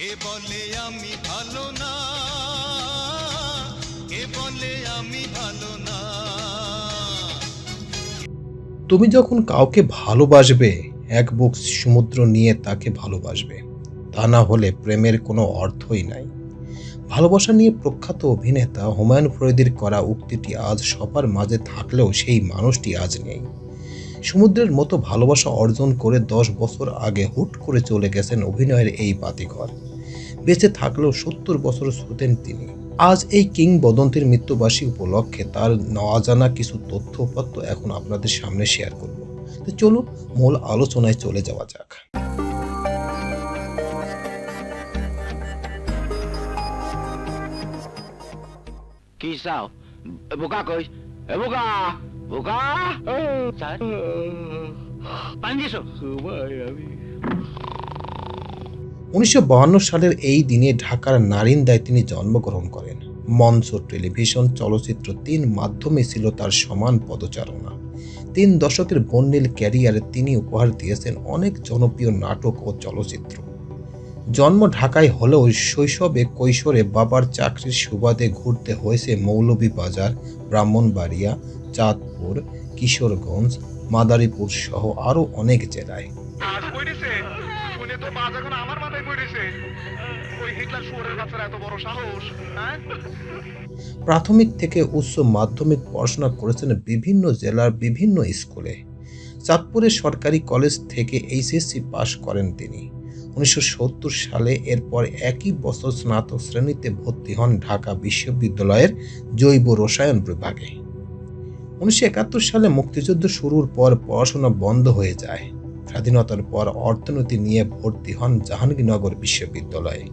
কে বলে আমি ভালো না? কে বলে আমি ভালো না? তুমি যখন কাউকে ভালোবাসবে, এক বুক সমুদ্র নিয়ে তাকে ভালোবাসবে। তা না হলে প্রেমের কোনো অর্থই নাই। ভালোবাসা নিয়ে প্রখ্যাত অভিনেতা হুমায়ুন ফরিদির করা উক্তিটি আজ সবার মাঝে থাকলেও সেই মানুষটি আজ নেই। সমুদ্রের মতো ভালোবাসা অর্জন করে দশ বছর আগে হুট করে চলে গেছেন অভিনয়ের এই বাতিঘর। বেঁচে থাকলেও সত্তর বছর শ্রুতেন তিনি। আজ এই কিংবদন্তির মৃত্যুবার্ষিকী উপলক্ষে তার অজানা কিছু তথ্য উপাত্ত এখন আপনাদের সামনে শেয়ার করব। তো চলুন মূল আলোচনায় চলে যাওয়া যাক। কি চাও? বোকা কই? বোকা? বোকা? স্যার? পানি দিয়েছ উনিশশো সালের এই দিনে ঢাকার নারিন্দায় তিনি জন্মগ্রহণ করেন। মঞ্চ টেলিভিশন চলচ্চিত্র তিন মাধ্যমে ছিল তার সমান পদচারণা। তিন দশকের বন্যিল ক্যারিয়ারে তিনি উপহার দিয়েছেন অনেক জনপ্রিয় নাটক ও চলচ্চিত্র। জন্ম ঢাকায় হলেও শৈশবে কৈশোরে বাবার চাকরির সুবাদে ঘুরতে হয়েছে মৌলভীবাজার, ব্রাহ্মণবাড়িয়া, চাঁদপুর, কিশোরগঞ্জ, মাদারীপুর সহ আরও অনেক জেলায়। হ্যাঁ? প্রাথমিক থেকে উচ্চ মাধ্যমিক পড়াশোনা করেছেন বিভিন্ন জেলার বিভিন্ন স্কুলে। চাঁদপুরের সরকারি কলেজ থেকে এইচএসসি পাশ করেন তিনি। উনিশশো সত্তর সালে এরপর একই বছর স্নাতক শ্রেণীতে ভর্তি হন ঢাকা বিশ্ববিদ্যালয়ের জৈব রসায়ন বিভাগে। উনিশশো একাত্তর সালে মুক্তিযুদ্ধ শুরুর পর পড়াশোনা বন্ধ হয়ে যায়। স্বাধীনতার পর অর্থনীতি নিয়ে ভর্তি হন জাহাঙ্গীরনগর বিশ্ববিদ্যালয়ে।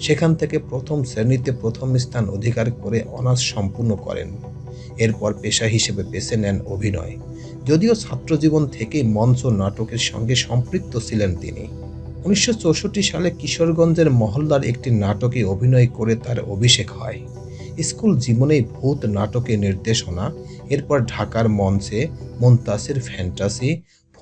সেখান থেকে প্রথম শ্রেণীতে প্রথম স্থান অধিকার করে অনার্স সম্পূর্ণ করেন। এরপর পেশা হিসেবে বেছে নেন অভিনয়। যদিও ছাত্রজীবন থেকেই মঞ্চ নাটকের সঙ্গে সম্পৃক্ত ছিলেন তিনি। উনিশশো চৌষট্টি সালে কিশোরগঞ্জের মহল্লার একটি নাটকে অভিনয় করে তার অভিষেক হয়। স্কুল জীবনেই ভূত নাটকে নির্দেশনা, এরপর ঢাকার মঞ্চে মন্তাসির ফ্যান্টাসি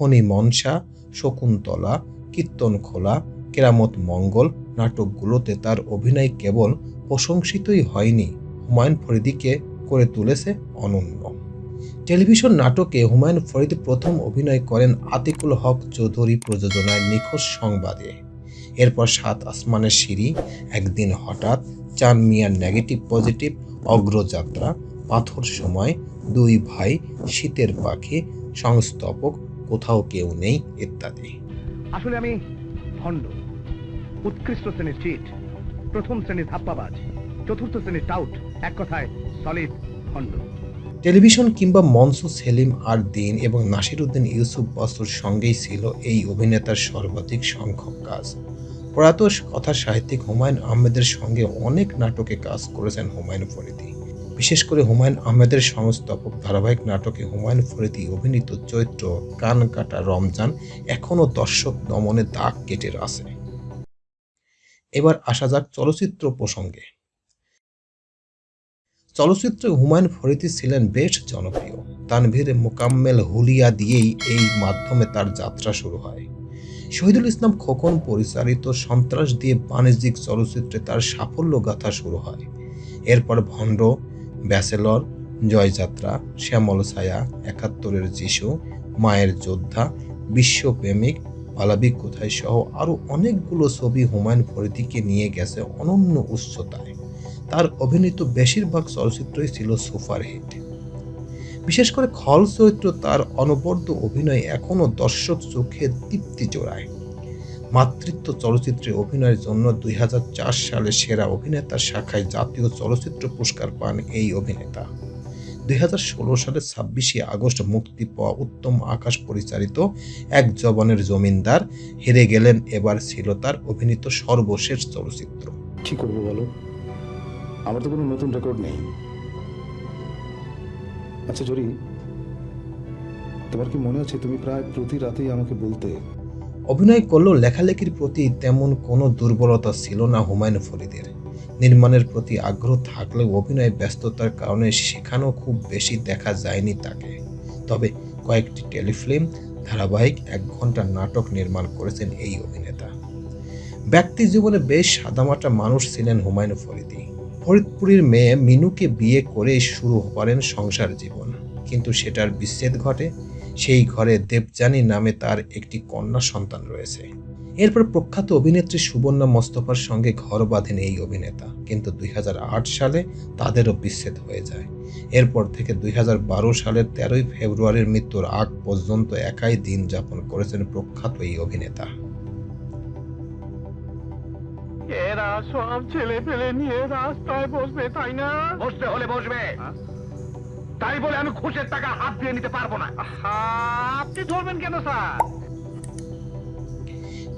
ফণি মনসা, শকুন্তলা, কীর্তনখোলা, কেরামত মঙ্গল নাটকগুলোতে তার অভিনয় কেবল প্রশংসিতই হয়নি, হুমায়ুন ফরিদিকে করে তুলেছে অনন্য। টেলিভিশন নাটকে হুমায়ুন ফরিদ প্রথম অভিনয় করেন আতিকুল হক চৌধুরী প্রযোজনায় নিখোঁজ সংবাদে। এরপর সাত আসমানের সিঁড়ি, একদিন হঠাৎ চান মিয়ার নেগেটিভ পজিটিভ, অগ্রযাত্রা, পাথর সময়, দুই ভাই, শীতের পাখি, সংস্থাপক কোথাও কেউ নেই ইত্যাদি। আসলে আমি ভণ্ড উৎকৃষ্ট শ্রেণির চিট প্রথম শ্রেণির ধাপ্পাবাজ চতুর্থ শ্রেণির টাউট এক কথায় সলিড ভণ্ড। টেলিভিশন কিংবা মঞ্চ সেলিম আর দিন এবং নাসিরুদ্দিন ইউসুফ বাসুর সঙ্গেই ছিল এই অভিনেতার সর্বাধিক সংখ্যক কাজ। প্রয়াত কথা সাহিত্যিক হুমায়ুন আহমেদের সঙ্গে অনেক নাটকে কাজ করেছেন হুমায়ুন ফরিদি। বিশেষ করে হুমায়ুন আহমেদের সংস্থাপক ধারাবাহিক নাটকে হুমায়ুন ফরিদি অভিনীত চৈত্র কান কাটা রমজান এখনও দর্শক দমনে দাগ কেটে আছে এবার আসা যাক চলচ্চিত্র প্রসঙ্গে। চলচ্চিত্রে হুমায়ুন ফরিদি ছিলেন বেশ জনপ্রিয়। তানভীর মোকাম্মেল হুলিয়া দিয়েই এই মাধ্যমে তার যাত্রা শুরু হয়। শহীদুল ইসলাম খোকন পরিচালিত সন্ত্রাস দিয়ে বাণিজ্যিক চলচ্চিত্রে তার সাফল্য গাথা শুরু হয়। এরপর ভণ্ড ব্যাচেলর জয়যাত্রা, শ্যামল ছায়া, একাত্তরের যিশু, মায়ের যোদ্ধা, বিশ্বপ্রেমিক পালাবিক কোথায় সহ আরও অনেকগুলো ছবি হুমায়ুন ফরিদিকে নিয়ে গেছে অনন্য উচ্চতায়। তার অভিনীত বেশিরভাগ চলচ্চিত্রই ছিল সুপারহিট। বিশেষ করে খল চরিত্র তার অনবদ্য অভিনয় এখনও দর্শক চোখে তৃপ্তি জোড়ায়। মাতৃত্ব চলচ্চিত্রে অভিনয়ের জন্য দুই হাজার চার সালে সেরা অভিনেতার শাখায় জাতীয় চলচ্চিত্র পুরস্কার পান এই অভিনেতা। দুই হাজার ষোলো সালের ছাব্বিশে আগস্ট মুক্তি পাওয়া উত্তম আকাশ পরিচালিত এক জবানের জমিনদার হেরে গেলেন এবার ছিল তার অভিনীত সর্বশেষ চলচ্চিত্র। কি করব বলো। আমার তো কোনো নতুন রেকর্ড নেই। আচ্ছা জরি, তোমার কি মনে আছে তুমি প্রায় প্রতি রাতেই আমাকে বলতে অভিনয় করলেও লেখালেখির প্রতি তেমন কোনো দুর্বলতা ছিল না হুমায়ুন ফরিদের। নির্মাণের প্রতি আগ্রহ থাকলেও অভিনয় ব্যস্ততার কারণে সেখানেও খুব বেশি দেখা যায়নি তাকে। তবে কয়েকটি টেলিফিল্ম, ধারাবাহিক এক ঘণ্টার নাটক নির্মাণ করেছেন এই অভিনেতা। ব্যক্তি জীবনে বেশ সাদামাটা মানুষ ছিলেন হুমায়ুন ফরিদি। ফরিদপুরের মেয়ে মিনুকে বিয়ে করে শুরু করেন সংসার জীবন। কিন্তু সেটার বিচ্ছেদ ঘটে সেই ঘরে দেবযানী নামে তার একটি কন্যা সন্তান রয়েছে। এরপর প্রখ্যাত অভিনেত্রী সুবর্ণা মোস্তফার সঙ্গে ঘর বাঁধেন এই অভিনেতা। কিন্তু দুই সালে তাদেরও বিচ্ছেদ হয়ে যায়। এরপর থেকে দুই সালের তেরোই ফেব্রুয়ারির মৃত্যুর আগ পর্যন্ত একাই দিন যাপন করেছেন প্রখ্যাত এই অভিনেতা। এরা সব ছেলে ফেলে নিয়ে রাস্তায় বসবে তাই না? বসতে হলে বসবে। তাই বলে আমি ঘুষের টাকা হাত দিয়ে নিতে পারব না। আপনি ধরবেন কেন স্যার?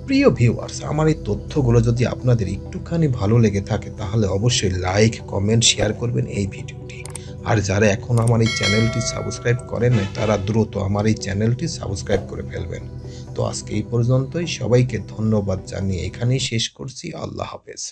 প্রিয় ভিউয়ার্স আমার এই তথ্যগুলো যদি আপনাদের একটুখানি ভালো লেগে থাকে তাহলে অবশ্যই লাইক কমেন্ট শেয়ার করবেন এই ভিডিওটি। আর যারা এখন আমার এই চ্যানেলটি সাবস্ক্রাইব করেন নাই তারা দ্রুত আমার এই চ্যানেলটি সাবস্ক্রাইব করে ফেলবেন। তো আজকে এই পর্যন্তই সবাইকে ধন্যবাদ জানিয়ে এখানেই শেষ করছি। আল্লাহ হাফেজ।